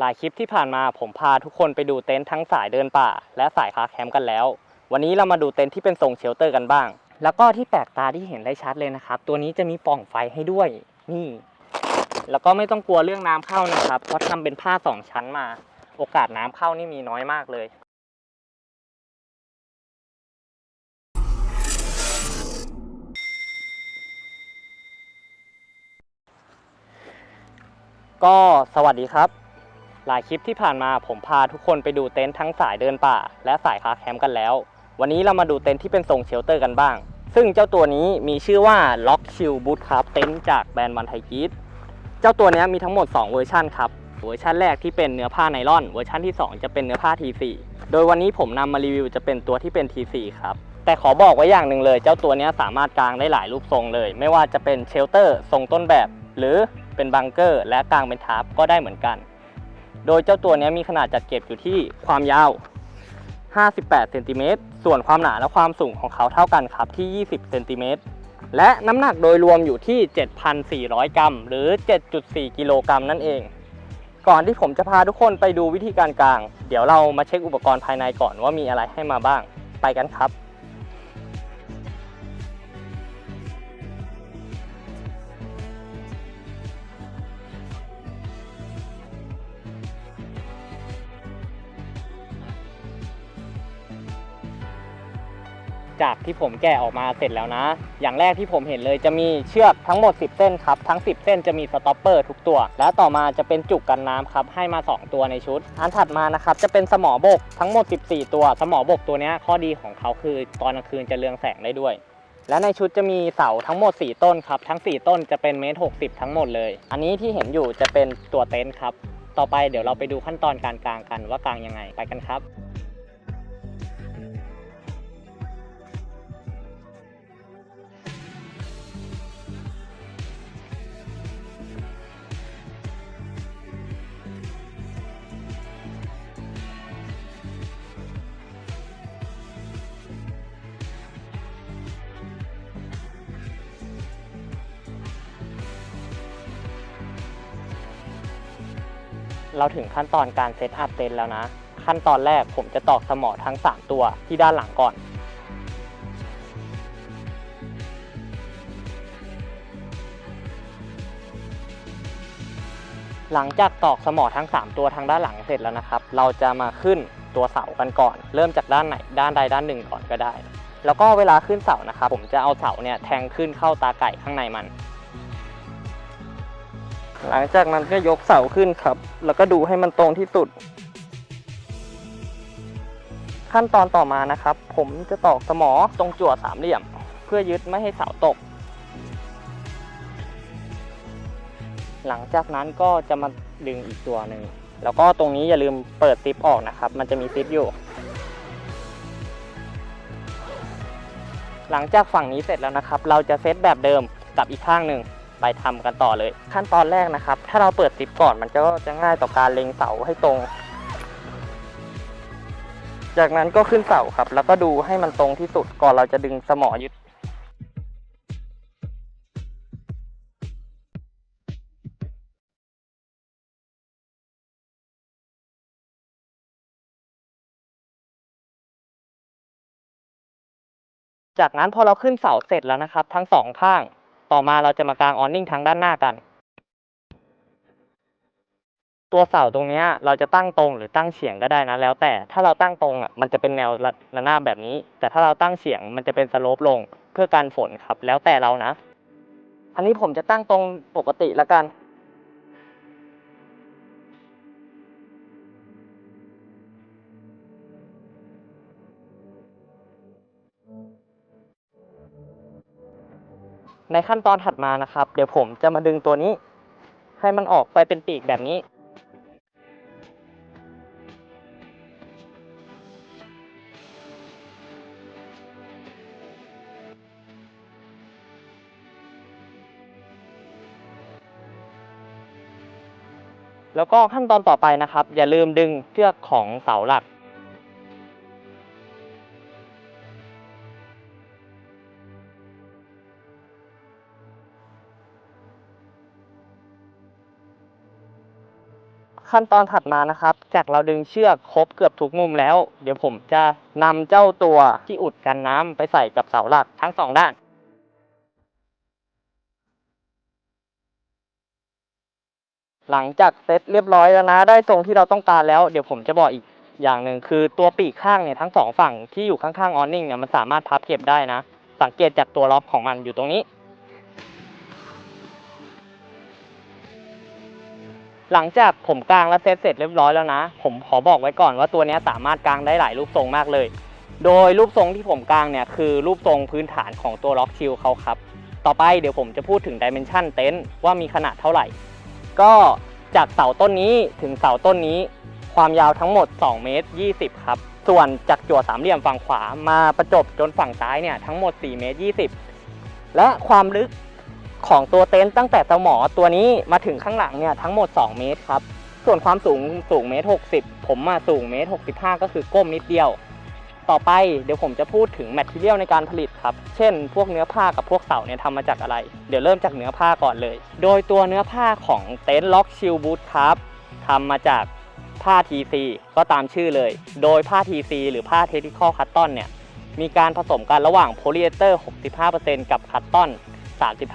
หลายคลิปที่ผ่านมาผมพาทุกคนไปดูเต็นท์ทั้งสายเดินป่า และสายคาแคมป์กันแล้ว วันนี้เรามาดูเต็นท์ที่เป็นทรงเชลเตอร์กันบ้าง แล้วก็ที่แปลกตาที่เห็นได้ชัดเลยนะครับ ตัวนี้จะมีปล่องไฟให้ด้วย นี่ แล้วก็ไม่ต้องกลัวเรื่องน้ำเข้านะครับ เพราะทำเป็นผ้าสองชั้นมา โอกาสน้ำเข้านี่มีน้อยมากเลยก็สวัสดีครับ หลายคลิปที่ผ่านมาผมพาทุกคนไปดูเต็นท์ทั้งสายเดินป่า และสายคาแคมป์กันแล้ว วันนี้เรามาดูเต็นท์ที่เป็นทรงเชลเตอร์กันบ้าง ซึ่งเจ้าตัวนี้มีชื่อว่า Lock Chill Boot ครับเต็นท์จากแบรนด์วันไทกีดเจ้าตัวนี้มีทั้งหมด 2 เวอร์ชันครับ เวอร์ชันแรกที่เป็นเนื้อผ้าไนล่อน เวอร์ชันที่ 2 จะเป็นเนื้อผ้า T4 โดยวันนี้ผมนำมารีวิวจะเป็นตัวที่เป็น T4 ครับแต่ขอบอกไว้อย่างหนึ่งเลย เจ้าตัวนี้สามารถกางได้หลายรูปทรงเลย ไม่ว่าจะเป็นเชลเตอร์ทรงต้นแบบ หรือเป็นบังเกอร์ และกางเป็นทาร์ปก็ได้เหมือนกัน โดยเจ้าตัวนี้มีขนาดจัดเก็บอยู่ที่ความยาว 58เซนติเมตรส่วนความหนาและความสูงของเขาเท่ากันครับที่ 20เซนติเมตรและน้ำหนักโดยรวมอยู่ที่ 7,400 กรัม หรือ 7.4 กิโลกรัมนั่นเอง ก่อนที่ผมจะพาทุกคนไปดูวิธีการกลาง เดี๋ยวเรามาเช็คอุปกรณ์ภายในก่อนว่ามีอะไรให้มาบ้าง ไปกันครับ จากที่ผมแกะออกมาเสร็จแล้วนะ อย่างแรกที่ผมเห็นเลยจะมีเชือกทั้งหมด 10 เส้นครับ ทั้ง 10 เส้นจะมีสต็อปเปอร์ทุกตัว แล้วต่อมาจะเป็นจุกกันน้ำครับ ให้มา 2 ตัวในชุด อันถัดมานะครับ จะเป็นสมอบกทั้งหมด 14 ตัว สมอบกตัวนี้ข้อดีของเขาคือ ตอนกลางคืนจะเรืองแสงได้ด้วย และในชุดจะมีเสาทั้งหมด 4 ต้นครับ ทั้ง 4 ต้นจะเป็นเมตร60 ทั้งหมดเลย อันนี้ที่เห็นอยู่จะเป็นตัวเต็นท์ครับ ต่อไปเดี๋ยวเราไปดูขั้นตอนการกางกันว่ากางยังไง ไปกันครับ เราถึงขั้นตอนการเซตอัพเต็นท์แล้วนะ ขั้นตอนแรกผมจะตอกสมอทั้ง 3 ตัวที่ด้านหลังก่อน หลังจากตอกสมอทั้ง 3 ตัวทางด้านหลังเสร็จแล้วนะครับ เราจะมาขึ้นตัวเสากันก่อน เริ่มจากด้านไหนด้านใดด้านหนึ่งก่อนก็ได้ แล้วก็เวลาขึ้นเสานะครับผมจะเอาเสาเนี่ยแทงขึ้นเข้าตาไก่ข้างในมัน หลังจากนั้นก็ยกเสาขึ้นครับ แล้วก็ดูให้มันตรงที่สุด ขั้นตอนต่อมานะครับ ผมจะตอกสมอตรงจั่วสามเหลี่ยม เพื่อยึดไม่ให้เสาตก หลังจากนั้นก็จะมาดึงอีกตัวหนึ่งแล้วก็ตรงนี้อย่าลืมเปิดซิปออกนะครับ มันจะมีซิปอยู่ หลังจากฝั่งนี้เสร็จแล้วนะครับ เราจะเซตแบบเดิมกับอีกข้างหนึ่ง ไปทำกันต่อเลย ขั้นตอนแรกนะครับ ถ้าเราเปิดซิปก่อนมันก็จะง่ายต่อการเล็งเสาให้ตรง จากนั้นก็ขึ้นเสาครับ แล้วก็ดูให้มันตรงที่สุดก่อนเราจะดึงสมอยึดจากนั้นพอเราขึ้นเสาเสร็จแล้วนะครับ ทั้งสองข้าง ต่อมาเราจะมากางออนนิ่งทางด้านหน้ากัน ตัวเสาตรงนี้เราจะตั้งตรงหรือตั้งเฉียงก็ได้นะแล้วแต่ถ้าเราตั้งตรงอะมันจะเป็นแนวระระนาบแบบนี้ แต่ถ้าเราตั้งเฉียงมันจะเป็นสโลปลงเพื่อการฝนครับ แล้วแต่เรานะ อันนี้ผมจะตั้งตรงปกติละกัน ในขั้นตอนถัดมานะครับ เดี๋ยวผมจะมาดึงตัวนี้ ให้มันออกไปเป็นปีกแบบนี้ แล้วก็ขั้นตอนต่อไปนะครับ อย่าลืมดึงเชือกของเสาหลัก ขั้นตอนถัดมานะครับ จากเราดึงเชือกครบเกือบทุกมุมแล้ว เดี๋ยวผมจะนำเจ้าตัวที่อุดกันน้ำไปใส่กับเสาหลักทั้งสองด้านหลังจากเซตเรียบร้อยแล้วนะ ได้ทรงที่เราต้องการแล้ว เดี๋ยวผมจะบอกอีกอย่างหนึ่งคือตัวปีกข้างเนี่ยทั้งสองฝั่งที่อยู่ข้างๆออนนิ่งเนี่ยมันสามารถพับเก็บได้นะ สังเกตจากตัวล็อกของมันอยู่ตรงนี้ หลังจากผมกลางและเซตเสร็จเรียบร้อยแล้วนะ ผมขอบอกไว้ก่อนว่าตัวนี้สามารถกลางได้หลายรูปทรงมากเลย โดยรูปทรงที่ผมกลางเนี่ยคือรูปทรงพื้นฐานของตัวล็อกชิลเขาครับ ต่อไปเดี๋ยวผมจะพูดถึงดิเมนชันเต็นท์ว่ามีขนาดเท่าไหร่ ก็จากเสาต้นนี้ถึงเสาต้นนี้ ความยาวทั้งหมด2เมตร20 ครับ ส่วนจากจั่วสามเหลี่ยมฝั่งขวามาประจบจนฝั่งซ้ายเนี่ยทั้งหมด4เมตร20 และความลึก ของตัวเต็นท์ตั้งแต่สมอตัวนี้มาถึงข้างหลังเนี่ยทั้งหมด 2 เมตรครับ ส่วนความสูงสูงเมตร60ผมมาสูงเมตร65ก็คือก้มนิดเดียว ต่อไปเดี๋ยวผมจะพูดถึงแมทเทียลในการผลิตครับ เช่น พวกเนื้อผ้ากับพวกเสาเนี่ยทำมาจากอะไร เดี๋ยวเริ่มจากเนื้อผ้าก่อนเลย โดยตัวเนื้อผ้าของเต็นท์ล็อกชิลบูทครับทำมาจากผ้า TC ก็ตามชื่อเลย โดยผ้า TC หรือผ้าเท c นิคอลคัตตอนเนี่ยมีการผสมกันระหว่างโพลีเอสเตอร์ 65%กับคัตตอน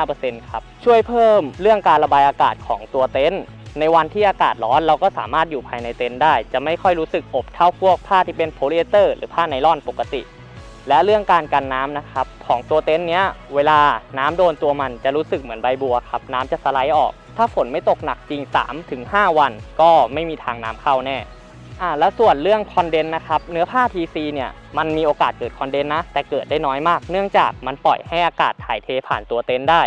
35%ครับ ช่วยเพิ่มเรื่องการระบายอากาศของตัวเต็นท์ในวันที่อากาศร้อนเราก็สามารถอยู่ภายในเต็นท์ได้ จะไม่ค่อยรู้สึกอบเท่าพวกผ้าที่เป็นโพลีเอสเตอร์หรือผ้าไนล่อนปกติ และเรื่องการกันน้ำนะครับ ของตัวเต็นท์เนี้ยเวลาน้ำโดนตัวมันจะรู้สึกเหมือนใบบัวครับ น้ำจะสไลด์ออก ถ้าฝนไม่ตกหนักจริง 3-5 วัน ก็ไม่มีทางน้ำเข้าแน่ อ่าแล้วส่วนเรื่องคอนเดนนะครับเนื้อผ้า TC เนี่ยมันมีโอกาสเกิดคอนเดนนะ แต่เกิดได้น้อยมาก เนื่องจากมันปล่อยให้อากาศถ่ายเทผ่านตัวเต็นท์ได้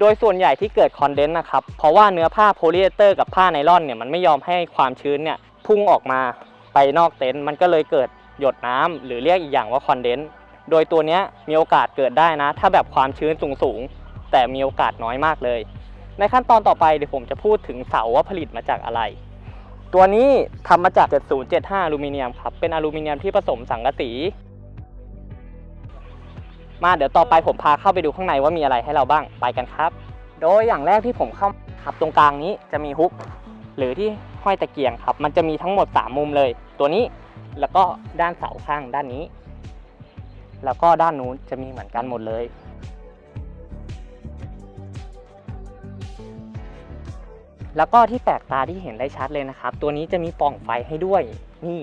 โดยส่วนใหญ่ที่เกิดคอนเดนต์นะครับเพราะว่าเนื้อผ้าโพลีเอสเตอร์กับผ้าไนล่อนเนี่ยมันไม่ยอมให้ความชื้นเนี่ยพุ่งออกมาไปนอกเต็นท์มันก็เลยเกิดหยดน้ำหรือเรียกอีกอย่างว่าคอนเดนต์โดยตัวเนี้ยมีโอกาสเกิดได้นะ ถ้าแบบความชื้นสูงๆแต่มีโอกาสน้อยมากเลย ในขั้นตอนต่อไปเดี๋ยวผมจะพูดถึงเสาว่าผลิตมาจากอะไร ตัวนี้ทำมาจาก 7075อลูมิเนียมครับ เป็นอลูมิเนียมที่ผสมสังกะสี มาเดี๋ยวต่อไปผมพาเข้าไปดูข้างในว่ามีอะไรให้เราบ้างไปกันครับ โดยอย่างแรกที่ผมเข้าครับตรงกลางนี้จะมีฮุก หรือที่ห้อยตะเกียงครับ มันจะมีทั้งหมด 3 มุมเลย ตัวนี้แล้วก็ด้านเสาข้างด้านนี้ แล้วก็ด้านนู้นจะมีเหมือนกันหมดเลย แล้วก็ที่แปลกตาที่เห็นได้ชัดเลยนะครับ ตัวนี้จะมีปล่องไฟให้ด้วย นี่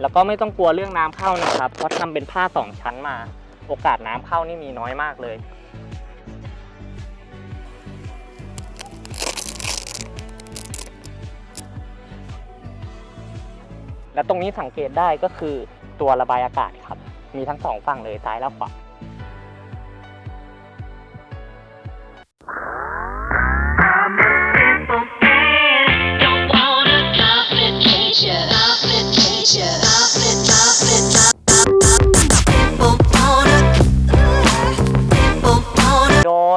แล้วก็ไม่ต้องกลัวเรื่องน้ำเข้านะครับ เพราะทำเป็นผ้าสองชั้นมา โอกาสน้ำเข้านี่มีน้อยมากเลยและตรงนี้สังเกตได้ก็คือตัวระบายอากาศครับ มีทั้งสองฝั่งเลยซ้ายและขวา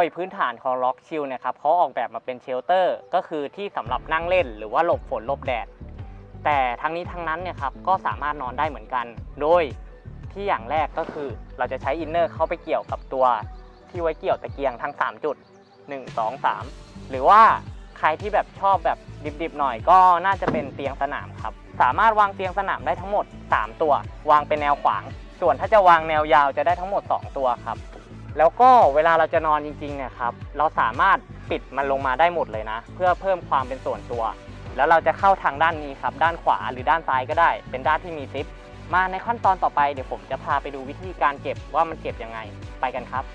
ยพื้นฐานของล็อกชิลเนี่ยครับเขาออกแบบมาเป็นเชลเตอร์ ก็คือที่สำหรับนั่งเล่น หรือว่าหลบฝนหลบแดด แต่ทั้งนี้ทั้งนั้นเนี่ยครับก็สามารถนอนได้เหมือนกัน โดยที่อย่างแรกก็คือเราจะใช้อินเนอร์เข้าไปเกี่ยวกับตัวที่ไว้เกี่ยวตะเกียงทั้ง 3 จุด 1 2 3 หรือว่าใครที่แบบชอบแบบดิบๆหน่อยก็น่าจะเป็นเตียงสนามครับ สามารถวางเตียงสนามได้ทั้งหมด 3 ตัว วางเป็นแนวขวาง ส่วนถ้าจะวางแนวยาวจะได้ทั้งหมด 2 ตัวครับ แล้วก็เวลาเราจะนอนจริงๆเนี่ยครับเราสามารถปิดมันลงมาได้หมดเลยนะ เพื่อเพิ่มความเป็นส่วนตัว แล้วเราจะเข้าทางด้านนี้ครับ ด้านขวาหรือด้านซ้ายก็ได้ เป็นด้านที่มีซิป มาในขั้นตอนต่อไปเดี๋ยวผมจะพาไปดูวิธีการเก็บว่ามันเก็บยังไงไปกันครับ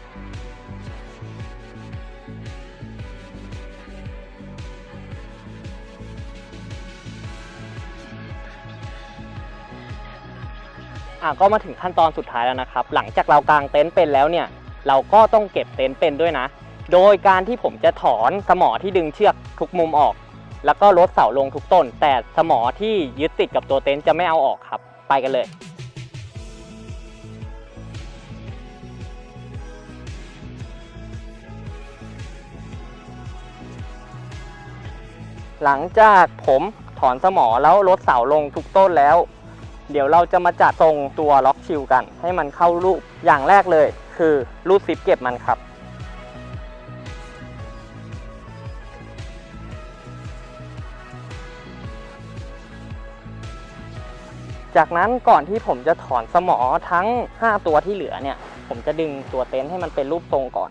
อะก็มาถึงขั้นตอนสุดท้ายแล้วนะครับ หลังจากเรากางเต็นท์เป็นแล้วเนี่ย เราก็ต้องเก็บเต็นท์เป็นด้วยนะ โดยการที่ผมจะถอนสมอที่ดึงเชือกทุกมุมออก แล้วก็ลดเสาลงทุกต้น แต่สมอที่ยึดติดกับตัวเต็นท์จะไม่เอาออกครับ ไปกันเลยหลังจากผมถอนสมอแล้วลดเสาลงทุกต้นแล้ว เดี๋ยวเราจะมาจัดทรงตัวล็อกชิลกัน ให้มันเข้ารูปอย่างแรกเลยือรูดซิปเก็บมันครับ จากนั้นก่อนที่ผมจะถอนสมอทั้ง 5 ตัวที่เหลือเนี่ย ผมจะดึงตัวเต็นท์ให้มันเป็นรูปทรงก่อน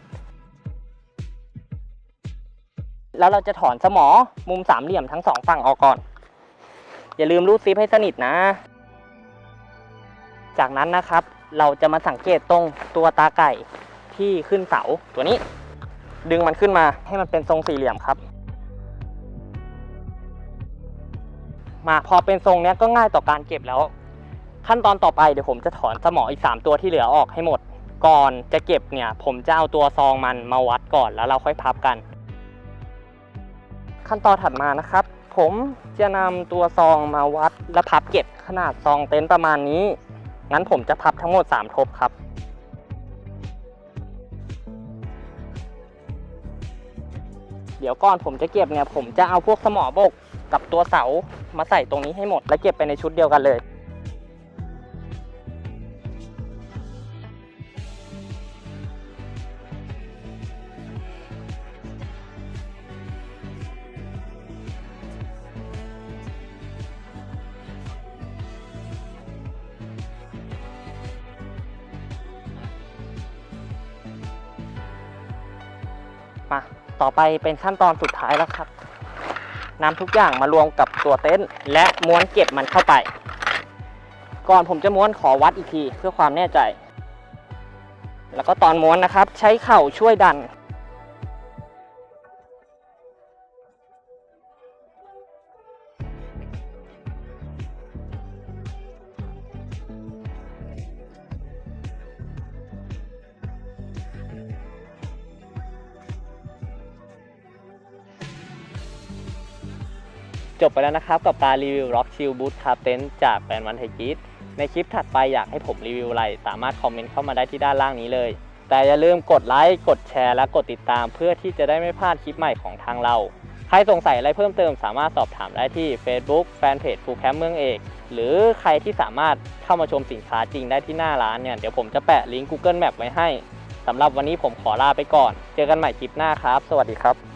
แล้วเราจะถอนสมอมุมสามเหลี่ยมทั้งสองฝั่งออกก่อน อย่าลืมรูดซิปให้สนิทนะ จากนั้นนะครับ เราจะมาสังเกตตรงตัวตาไก่ที่ขึ้นเสาตัวนี้ ดึงมันขึ้นมาให้มันเป็นทรงสี่เหลี่ยมครับ มาพอเป็นทรงเนี้ยก็ง่ายต่อการเก็บแล้ว ขั้นตอนต่อไปเดี๋ยวผมจะถอนสมออีก 3 ตัวที่เหลือออกให้หมด ก่อนจะเก็บเนี่ย ผมจะเอาตัวซองมันมาวัดก่อนแล้วเราค่อยพับกัน ขั้นตอนถัดมานะครับ ผมจะนำตัวซองมาวัดและพับเก็บขนาดซองเต็นท์ประมาณนี้ งั้นผมจะพับทั้งหมด 3 ทบครับ เดี๋ยวก่อนผมจะเก็บเนี่ยผมจะเอาพวกสมอบกกับตัวเสามาใส่ตรงนี้ให้หมด และเก็บไปในชุดเดียวกันเลย ต่อไปเป็นขั้นตอนสุดท้ายแล้วครับนำทุกอย่างมารวมกับตัวเต็นท์และม้วนเก็บมันเข้าไป ก่อนผมจะม้วนขอวัดอีกทีเพื่อความแน่ใจ แล้วก็ตอนม้วนนะครับ ใช้เข่าช่วยดัน จบไปแล้วนะครับ กับการรีวิว Rock Chill Boot Car Tent จากแบรนด์วันไทกิสในคลิปถัดไปอยากให้ผมรีวิวอะไร สามารถคอมเมนต์เข้ามาได้ที่ด้านล่างนี้เลย แต่อย่าลืมกดไลค์กดแชร์และกดติดตาม เพื่อที่จะได้ไม่พลาดคลิปใหม่ของทางเรา ใครสงสัยอะไรเพิ่มเติมสามารถสอบถามได้ที่ Facebook แฟนเพจฟูแคมเมืองเอกหรือใครที่สามารถเข้ามาชมสินค้าจริงได้ที่หน้าร้านเนี่ยเดี๋ยวผมจะแปะลิงก์ Google Map ไว้ให้สำหรับวันนี้ผมขอลาไปก่อน เจอกันใหม่คลิปหน้าครับ สวัสดีครับ